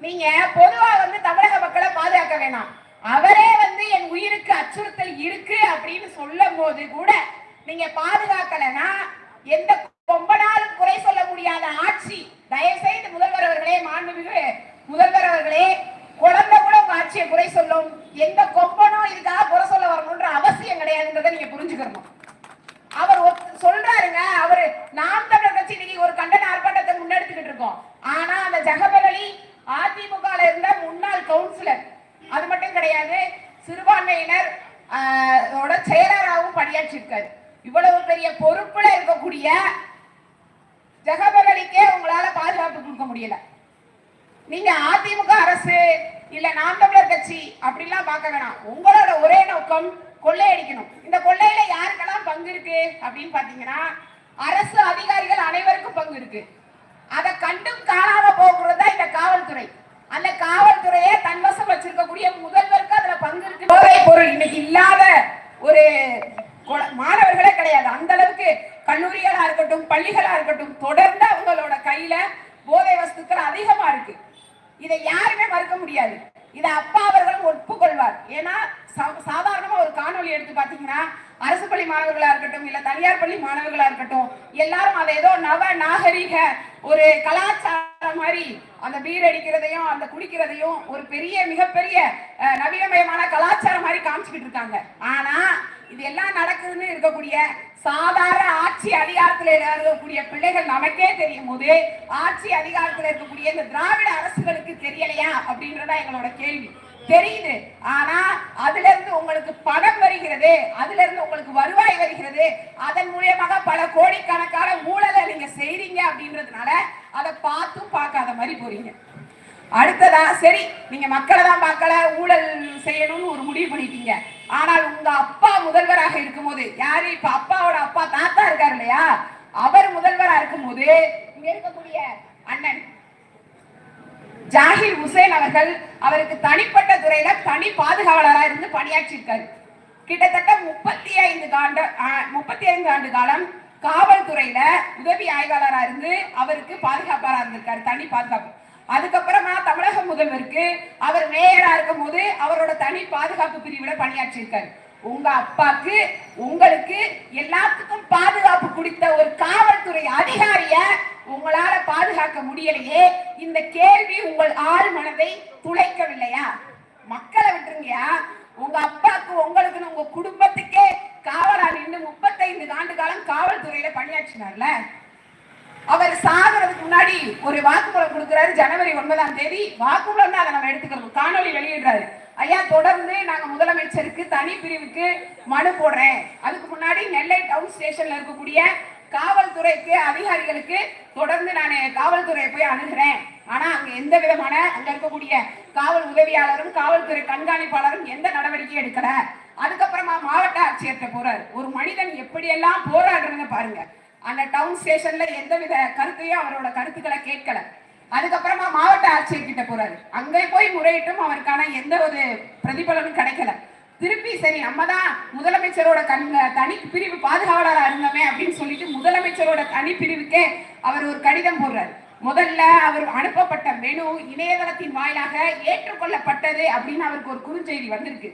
நீங்க பொதுவா வந்து தமிழக மக்களை பாதுகாக்க வேணாம். அவரே வந்து என் உயிருக்கு அச்சுறுத்தல் இருக்கு அப்படின்னு சொல்லும் போது கூட நீங்க பாதுகாக்கலைன்னா எந்த கொம்பனாலும் குறை சொல்ல முடியாத ஆட்சி. தயவு செய்து முதல்வர் அவர்களே மாண்புமிகு முதல்வர் அவர்களே குழந்தை கூட உங்க ஆட்சியை குறை சொல்லும். எந்த கொம்பனும் இதுக்காக குறை சொல்ல வரணும்ன்ற அவசியம் கிடையாதுன்றதை நீங்க புரிஞ்சுக்கணும் அவர் ஒத்து- சொல்றாருங்க அவரு நாம் தமிழர் கட்சி இன்னைக்கு ஒரு கண்டன ஆர்ப்பாட்டத்தை முன்னெடுத்துக்கிட்டு இருக்கோம் ஆனா அந்த ஜகபர் அலி அதிமுக ல இருந்த முன்னாள் கவுன்சிலர் அது மட்டும் கிடையாது சிறுபான்மையினர் ஆஹ், ஓட செயலராகவும் பணியாற்றிருக்காரு இவ்வளவு பெரிய பொறுப்புல இருக்கக்கூடிய ஜகபர் உங்களால பாதுகாப்பு கொடுக்க முடியல. நீங்க அதிமுக அரசு இல்ல நாம் தமிழர் கட்சி அப்படிலாம் பார்க்க வேணாம். உங்களோட ஒரே நோக்கம் கொள்ளையடிக்கணும் இந்த கொள்ளையில யாருக்கெல்லாம் பங்கு இருக்கு அப்படின்னு பாத்தீங்கன்னா அரசு அதிகாரிகள் அனைவருக்கும் பங்கு இருக்கு. அதை கண்டும் காணாம போகிறது தான் இந்த காவல்துறை. அந்த காவல்துறையை தன்வசம் வச்சிருக்கக்கூடிய முதல்வருக்கு அதுல பங்கு இருக்கு. போதைப் பொருள் இன்னைக்கு இல்லாத ஒரு மாணவர்களே கிடையாது. அந்த அளவுக்கு கல்லூரிகளா இருக்கட்டும் பள்ளிகளா இருக்கட்டும் தொடர்ந்து அவங்களோட கையில போதை வஸ்துக்கள் அதிகமா இருக்கு. இதை யாருமே மறுக்க முடியாது. இதை அப்பா அவர்களும் ஒப்புக்கொள்வார். ஏன்னா சாதாரணமா ஒரு காணொளி எடுத்து பாத்தீங்கன்னா அரசு பள்ளி மாணவர்களா இருக்கட்டும் இல்ல தனியார் பள்ளி மாணவர்களா இருக்கட்டும் எல்லாரும் அதை ஏதோ நவ நாகரிக ஒரு கலாச்சாரம் மாதிரி அந்த பீர் அடிக்கிறதையும் அந்த குடிக்கிறதையும் ஒரு பெரிய மிகப்பெரிய நவீனமயமான கலாச்சாரம் மாதிரி காமிச்சுக்கிட்டு இருக்காங்க. ஆனா இது எல்லாம் நடக்குதுன்னு இருக்கக்கூடிய சாதாரண ஆட்சி அதிகாரத்தில் இருக்கக்கூடிய பிள்ளைகள் நமக்கே தெரியும் போது ஆட்சி அதிகாரத்தில் இருக்கக்கூடிய இந்த திராவிட அரசுகளுக்கு தெரியலையா அப்படின்றதா எங்களோட கேள்வி. தெரியுது. ஆனா அதுல இருந்து உங்களுக்கு பணம் வருகிறது அதுல இருந்து உங்களுக்கு வருவாய் வருகிறது அதன் மூலியமாக பல கோடிக்கணக்கான ஊழலை நீங்க செய்றீங்க அப்படின்றதுனால அதை பார்த்தும் பார்க்காத மாதிரி போறீங்க. அடுத்ததா சரி நீங்க மக்களை தான் பார்க்கல ஊழல் செய்யணும்னு ஒரு முடிவு பண்ணிட்டீங்க. ஆனால் உங்க அப்பா முதல்வராக இருக்கும்போது யாரு? இப்ப அப்பாவோட அப்பா தாத்தா இருக்காரு இல்லையா? அவர் முதல்வரா இருக்கும்போது இங்க இருக்கக்கூடிய அண்ணன் ஜாகிர் ஹுசேன் அவர்கள் அவருக்கு தனிப்பட்ட துறையில தனி பாதுகாவலரா இருந்து பணியாற்றியிருக்காரு. கிட்டத்தட்ட முப்பத்தி ஐந்து ஆண்டு முப்பத்தி ஐந்து ஆண்டு காலம் காவல்துறையில உதவி ஆய்வாளரா இருந்து அவருக்கு பாதுகாப்பாரா இருந்திருக்காரு தனி பாதுகாப்பு. அதுக்கப்புறமா தமிழக முதல்வருக்கு அவர் மேயரா இருக்கும் போது அவரோட தனி பாதுகாப்பு பிரிவுல பணியாற்றியிருக்காரு. உங்க அப்பாக்கு உங்களுக்கு எல்லாத்துக்கும் பாதுகாப்பு கொடுத்த ஒரு காவல்துறை அதிகாரிய உங்களால பாதுகாக்க முடியலையே. இந்த கேள்வி உங்கள் ஆள் மனதை துளைக்கவில்லையா? மக்களை விட்டுருங்கயா. உங்க அப்பாக்கு உங்களுக்குன்னு உங்க குடும்பத்துக்கே காவலா நின்று முப்பத்தைந்து ஆண்டு காலம் காவல்துறையில பணியாற்றினார்ல. அவர் சாகிறதுக்கு முன்னாடி ஒரு வாக்குமூலம் கொடுக்கிறாரு. ஜனவரி ஒன்பதாம் தேதி வாக்குமூலம் தான் அதை நம்ம எடுத்துக்கிறோம். காணொளி வெளியிடுறாரு. ஐயா தொடர்ந்து நாங்க முதலமைச்சருக்கு தனி பிரிவுக்கு மனு போடுறேன். அதுக்கு முன்னாடி நெல்லை டவுன் ஸ்டேஷன்ல இருக்கக்கூடிய காவல்துறைக்கு அதிகாரிகளுக்கு தொடர்ந்து நான் காவல்துறையை போய் அணுகிறேன். ஆனா அங்க எந்த விதமான அங்க இருக்கக்கூடிய காவல் உதவியாளரும் காவல்துறை கண்காணிப்பாளரும் எந்த நடவடிக்கையும் எடுக்கல. அதுக்கப்புறமா மாவட்ட ஆட்சியர்கிட்ட போறாரு. ஒரு மனிதன் எப்படியெல்லாம் போராடுறதுன்னு பாருங்க. அந்த டவுன் ஸ்டேஷன்ல எந்தவித கருத்தையும் அவரோட கருத்துக்களை கேட்கல. அதுக்கப்புறமா மாவட்ட ஆட்சியர் கிட்ட போறாரு. அங்கே போய் முறையிட்டும் அவருக்கான எந்த ஒரு பிரதிபலனும் கிடைக்கல. திருப்பி சரி நம்ம தான் முதலமைச்சரோட கண் தனி பிரிவு பாதுகாவலராக இருந்தோமே அப்படின்னு சொல்லிட்டு முதலமைச்சரோட தனி பிரிவுக்கே அவர் ஒரு கடிதம் போடுறாரு. முதல்ல அவர் அனுப்பப்பட்ட மெனு இணையதளத்தின் வாயிலாக ஏற்றுக்கொள்ளப்பட்டது அப்படின்னு அவருக்கு ஒரு குறுஞ்செய்தி வந்திருக்கு.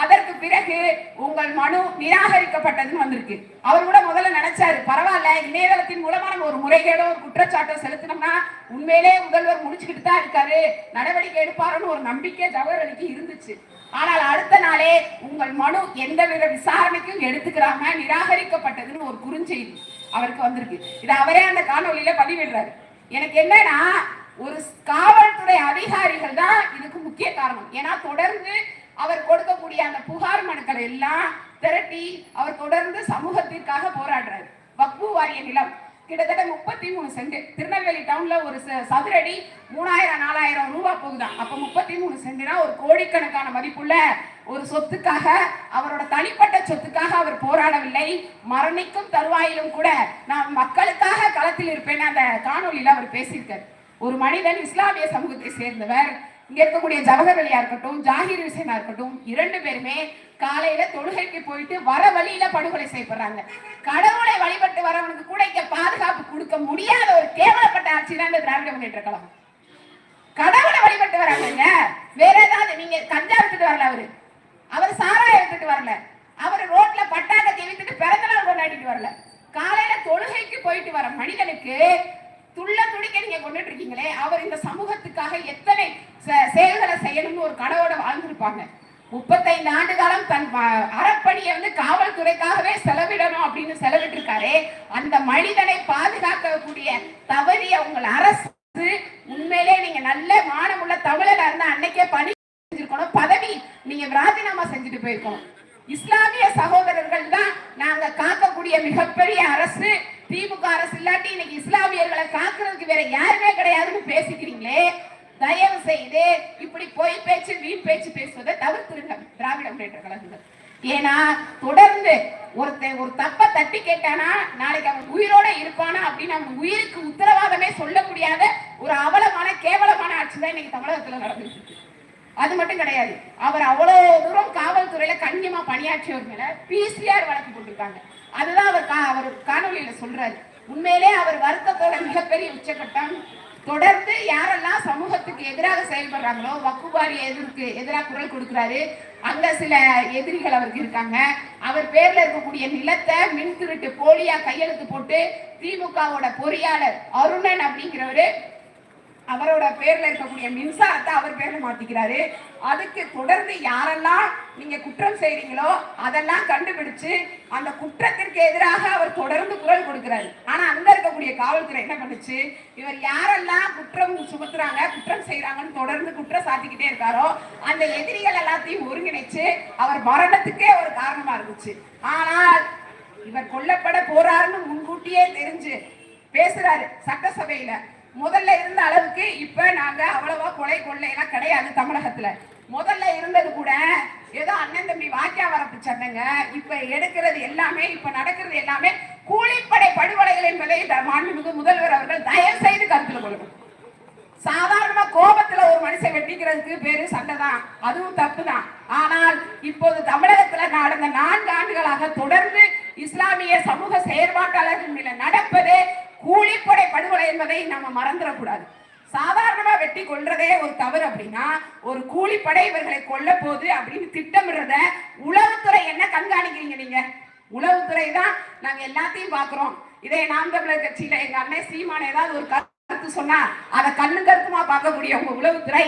அதற்கு பிறகு உங்கள் மனு நிராகரிக்கப்பட்டதுன்னு வந்திருக்கு. அவர் கூட முதல்ல நினைச்சாரு பரவாயில்ல இணையதளத்தின் மூலமா நம்ம ஒரு முறைகேடோ ஒரு குற்றச்சாட்டோ செலுத்தினோம்னா உண்மையிலே முதல்வர் முடிச்சுக்கிட்டு தான் இருக்காரு. நடவடிக்கை எடுப்பாருன்னு ஒரு நம்பிக்கை ஜவஹர்லிக்கு இருந்துச்சு. ஆனால் அடுத்த நாளே உங்கள் மனு எந்தவித விசாரணைக்கும் எடுத்துக்கிறாம நிராகரிக்கப்பட்டதுன்னு ஒரு குறுஞ்செய்தி அவருக்கு வந்திருக்கு. இது அவரே அந்த காணொலியில பதிவிடுறாரு. எனக்கு என்னன்னா ஒரு காவல்துறை அதிகாரிகள் தான் இதுக்கு முக்கிய காரணம். ஏன்னா தொடர்ந்து அவர் கொடுக்கக்கூடிய அந்த புகார் மனுக்களை எல்லாம் திரட்டி அவர் தொடர்ந்து சமூகத்திற்காக போராடுறாரு. வக்பு வாரிய நிலம். கிட்டத்தட்ட முப்பத்தி மூணு சென்ட். திருநெல்வேலி டவுன்ல ஒரு ச- சதுரடி மூணாயிரம் நாலாயிரம் ரூபாய் போகுதான் அப்ப முப்பத்தி மூணு சென்ட்னா ஒரு கோடிக்கணக்கான மதிப்புள்ள ஒரு சொத்துக்காக அவரோட தனிப்பட்ட சொத்துக்காக அவர் போராடவில்லை. மரணிக்கும் தருவாயிலும் கூட நான் மக்களுக்காக களத்தில் இருப்பேன். அந்த காணொலியில அவர் பேசியிருக்காரு. ஒரு மனிதன் இஸ்லாமிய சமூகத்தை சேர்ந்தவர். இங்க இருக்கக்கூடிய ஜவஹர்லியா இருக்கட்டும் ஜாகிர் ஹுசேனா இருக்கட்டும் இரண்டு பேருமே காலையில தொழுகைக்கு போயிட்டு வர வழியில படுகொலை செய்யப்படுறாங்க. கடவுளை வழிபட்டு வரவனுக்கு கூட இங்க பாதுகாப்பு கொடுக்க முடியாத ஒரு கேவலப்பட்ட ஆட்சி தான் இந்த திராவிட முன்னேற்ற கழகம். கடவுளை வழிபட்டு வராங்க வேற ஏதாவது நீங்க கஞ்சா வித்துட்டு வரல அவரு. அவர் சாராய எடுத்துட்டு வரல. அவர் ரோட்ல பட்டாக்கத்தை வித்துட்டு பிறந்த நாள் கொண்டாடிட்டு வரல. காலையில தொழுகைக்கு போயிட்டு வர மனிதனுக்கு துள்ள துடிக்க நீங்க கொண்டுட்டு இருக்கீங்களே அவர் இந்த சமூகத்துக்காக எத்தனை செயல்களை செய்யணும்னு ஒரு கடவோட வாழ்ந்திருப்பாங்க. முப்பத்தைந்து ஆண்டு காலம் தன் அறப்பணியை வந்து காவல்துறைக்காகவே செலவிடணும் அப்படின்னு செலவிட்டு இருக்காரே அந்த மனிதனை பாதுகாக்கக்கூடிய தவறிய உங்கள் அரசு உண்மையிலே நீங்க நல்ல மானமுள்ள தமிழர் இருந்தா அன்னைக்கே பணி செஞ்சிருக்கணும் பதவி நீங்க ராஜினாமா செஞ்சுட்டு போயிருக்கணும். இஸ்லாமிய சகோதரர்கள் தான் நாங்க காக்கக்கூடிய மிகப்பெரிய அரசு திமுக அரசு இல்லாட்டி இன்னைக்கு இஸ்லாமியர்களை காக்குறதுக்கு வேற யாருமே கிடையாதுன்னு பேசிக்கிறீங்களே? தயவு செய்து இப்படி பொய் பேச்சு வீண் பேச்சு பேசுவதை தவிர்த்துருங்க திராவிட முன்னேற்ற கழகங்கள். ஏன்னா தொடர்ந்து ஒருத்தன் ஒரு தப்ப தட்டி கேட்டானா நாளைக்கு அவன் உயிரோட இருப்பானா அப்படின்னு அவன் உயிருக்கு உத்தரவாதமே சொல்ல முடியாத ஒரு அவலமான கேவலமான ஆட்சி தான் இன்னைக்கு தமிழகத்துல நடந்துட்டு இருக்கு. அது மட்டும் கிடையாது. அவர் அவ்வளவு தூரம் காவல்துறையில கண்ணியமா பணியாற்றியவர் மேல பிசிஆர் வழக்கு போட்டிருக்காங்க அதுதான் அவர் கா- அவர் காணொலியில சொல்றாரு? உண்மையிலே அவர் வருத்தத்தோட மிகப்பெரிய உச்சகட்டம் தொடர்ந்து யாரெல்லாம் சமூகத்துக்கு எதிராக செயல்படுறாங்களோ வக்குபாரி எதிர்க்கு எதிராக குரல் கொடுக்கிறாரு. அங்க சில எதிரிகள் அவருக்கு இருக்காங்க. அவர் பேர்ல இருக்கக்கூடிய நிலத்தை மின் திருட்டு போலியா கையெழுத்து போட்டு திமுகவோட பொறியாளர் அருணன் அப்படிங்கிறவரு அவரோட பேர்ல இருக்கக்கூடிய மின்சாரத்தை அவர் பேர்ல மாத்திக்கிறாரு. அதுக்கு தொடர்ந்து யாரெல்லாம் நீங்க குற்றம் செய்றீங்களோ அதெல்லாம் கண்டுபிடிச்சு அந்த குற்றத்திற்கு எதிராக அவர் தொடர்ந்து குரல் கொடுக்கிறாரு. ஆனா அங்க இருக்கக்கூடிய காவல்துறை என்ன பண்ணுச்சு? இவர் யாரெல்லாம் குற்றம் சுமத்துறாங்க குற்றம் செய்யறாங்கன்னு தொடர்ந்து குற்றம் சாத்திக்கிட்டே இருக்காரோ அந்த எதிரிகள் எல்லாத்தையும் ஒருங்கிணைச்சு அவர் மரணத்துக்கே ஒரு காரணமா இருந்துச்சு. ஆனால் இவர் கொல்லப்பட போறாருன்னு முன்கூட்டியே தெரிஞ்சு பேசுறாரு சட்டசபையில. முதல்ல இருந்த அளவுக்கு இப்ப நாங்க அவ்வளவா கொலை கொள்ளை எல்லாம் கிடையாது தமிழகத்துல. முதல்ல இருந்தது கூட ஏதோ அண்ணன் தம்பி வாக்கியா வரப்பு சண்டைங்க இப்ப எடுக்கிறது எல்லாமே இப்ப நடக்கிறது எல்லாமே கூலிப்படை படுகொலைகள் என்பதை இந்த மாண்புமிகு முதல்வர் அவர்கள் தயவு செய்து கருத்தில் கொள்ளணும் சாதாரணமா கோபத்துல ஒரு மனுஷன் வெட்டிக்கிறதுக்கு பேரு சண்டை தான். அதுவும் தப்பு தான். ஆனால் இப்போது தமிழகத்துல நடந்த நான்கு ஆண்டுகளாக தொடர்ந்து இஸ்லாமிய சமூக செயற்பாட்டாளர்கள் மேல நடப்பு என்பதை நம்ம மறந்துடக்கூடாது. சாதாரணமா வெட்டி கொள்றதே ஒரு தவறு அப்படின்னா ஒரு கூலிப்படை இவர்களை கொல்ல போகுது அப்படின்னு திட்டமிடுறத உளவுத்துறை என்ன கண்காணிக்கிறீங்க நீங்க? உளவுத்துறை தான் நாங்க எல்லாத்தையும் பாக்குறோம் இதே நாம் தமிழர் கட்சியில எங்க அண்ணன் சீமான் ஏதாவது ஒரு கருத்து சொன்னா அதை கண்ணு கருத்துமா பார்க்கக்கூடிய உங்க உளவுத்துறை?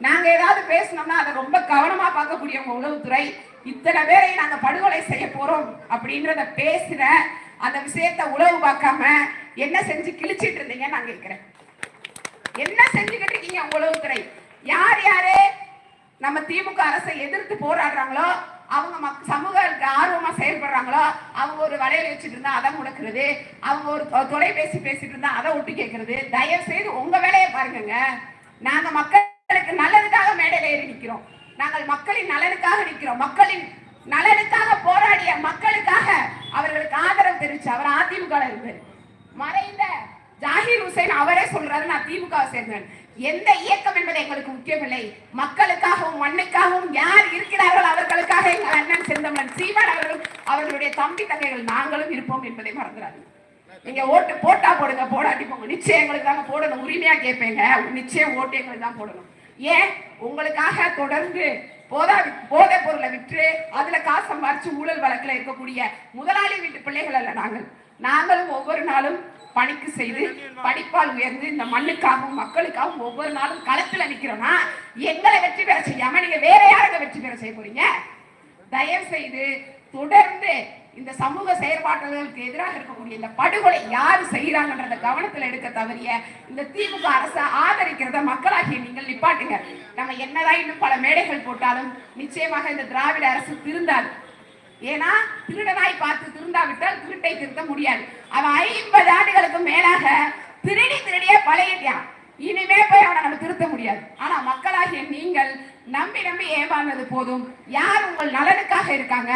நாங்க ஏதாவது பேசணும்னா அதை ரொம்ப கவனமா பார்க்கக்கூடிய உங்க உளவுத்துறை இத்தனை பேரை நாங்க படுகொலை செய்ய போறோம் அப்படின்றத பேசுற அந்த விஷயத்த உளவு பார்க்காம என்ன செஞ்சு கிழிச்சிட்டு இருந்தீங்க நான் கேட்கிறேன் என்ன செஞ்சுக்கிட்டு இருக்கீங்க உங்க உளவுத்துறை யார் யாரு நம்ம திமுக அரசை எதிர்த்து போராடுறாங்களோ அவங்க மக் சமூகத்துக்கு ஆர்வமா செயல்படுறாங்களோ அவங்க ஒரு வலையில வச்சுட்டு இருந்தா அதை முடக்கிறது அவங்க ஒரு தொ- தொலைபேசி பேசிட்டு இருந்தா அதை ஒட்டி கேட்கறது தயவு செய்து உங்க வேலையை பாருங்க நாங்க மக்களுக்கு நல்லதுக்காக மேடையில ஏறி நிக்கிறோம். நாங்கள் மக்களின் நலனுக்காக நிற்கிறோம் மக்களின் நலனுக்காக போராடிய மக்களுக்காக அவர்களுக்கு ஆதரவு தெரிவிச்சு அவர் அதிமுக ல மறைந்த ஜாகிர் ஹுசேன் அவரே சொல்றாரு நான் திமுக சேர்ந்தேன் எந்த இயக்கம் என்பது எங்களுக்கு முக்கியமில்லை. மக்களுக்காகவும் மண்ணுக்காகவும் யார் இருக்கிறார்கள் அவர்களுக்காக எங்கள் அண்ணன் செந்தமன் சீமான் அவர்களும் அவர்களுடைய தம்பி தங்கைகள் நாங்களும் இருப்போம் என்பதை மறந்துடாது நீங்க ஓட்டு போட்டா போடுங்க போடாட்டி போங்க. நிச்சயம் எங்களுக்கு தாங்க போடணும். உரிமையா கேட்பேங்க. நிச்சயம் ஓட்டு எங்களுக்கு தான் போடணும். ஏன்? உங்களுக்காக தொடர்ந்து போதா போதை பொருளை விற்று அதுல காசு சம்பாரிச்சு ஊழல் வழக்குல இருக்கக்கூடிய முதலாளி வீட்டு பிள்ளைகள் அல்ல நாங்கள். நாங்களும் ஒவ்வொரு நாளும் பணிக்கு செய்து படிப்பால் உயர்ந்து இந்த மண்ணுக்காகவும் மக்களுக்காகவும் ஒவ்வொரு நாளும் களத்துல நிக்கிறோம்னா எங்களை வெற்றி பெற செய்யாம நீங்க வேற யாருங்க வெற்றி பெற செய்ய போறீங்க? தயவு செய்து தொடர்ந்து இந்த சமூக செயற்பாட்டாளர்களுக்கு எதிராக இருக்கக்கூடிய இந்த படுகொலை யார் செய்யறாங்கன்றத கவனத்துல எடுக்க தவறிய இந்த திமுக அரசை ஆதரிக்கிறத மக்களாகிய நீங்கள் நிப்பாட்டுங்க. நம்ம என்னதான் இன்னும் பல மேடைகள் போட்டாலும் நிச்சயமாக இந்த திராவிட அரசு திருந்தாது. ஏன்னா திருடனாய் பார்த்து திருந்தாவிட்டால் திருட்டை திருத்த முடியாது. அவன் ஐம்பது ஆண்டுகளுக்கு மேலாக திருடி திருடியே பழையிட்டான் இனிமே போய் அவனை நம்ம திருத்த முடியாது. ஆனா மக்களாகிய நீங்கள் நம்பி நம்பி ஏமாந்தது போதும். யார் உங்கள் நலனுக்காக இருக்காங்க?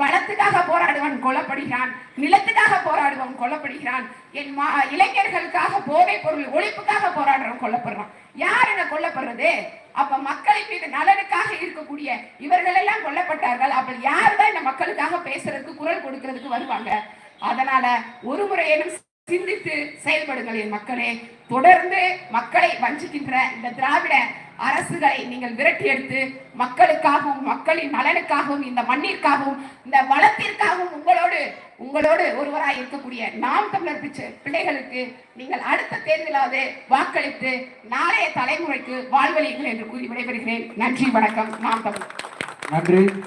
வளத்துக்காக போராடுவன் கொல்லப்படுகிறான் நிலத்துக்காக போராடுவன் கொல்லப்படுகிறான். என் மா இளைஞர்களுக்காக போதை பொருள் ஒழிப்புக்காக போராடுறவன் கொல்லப்படுறான். யார் என்ன கொல்லப்படுறது? அப்ப மக்களின் மீது நலனுக்காக இருக்கக்கூடிய இவர்கள் எல்லாம் கொல்லப்பட்டார்கள். அப்ப யார் தான் இந்த மக்களுக்காக பேசுறதுக்கு குரல் கொடுக்கறதுக்கு வருவாங்க? அதனால ஒரு முறையேனும் சிந்தித்து செயல்படுங்கள் என் மக்களே. தொடர்ந்து மக்களை வஞ்சிக்கின்ற இந்த திராவிட அரசுகளை நீங்கள் விரட்டி எடுத்து மக்களுக்காகவும் மக்களின் நலனுக்காகவும் இந்த மண்ணிற்காகவும் இந்த வளத்திற்காகவும் உங்களோடு உங்களோடு ஒருவராய் இருக்கக்கூடிய நாம் தமிழர் பிள்ளைகளுக்கு நீங்கள் அடுத்த தேர்தலாவது வாக்களித்து நாளைய தலைமுறைக்கு வாழ்வழிகள் என்று கூறி விடைபெறுகிறேன். நன்றி வணக்கம். நாம் தமிழர் நன்றி.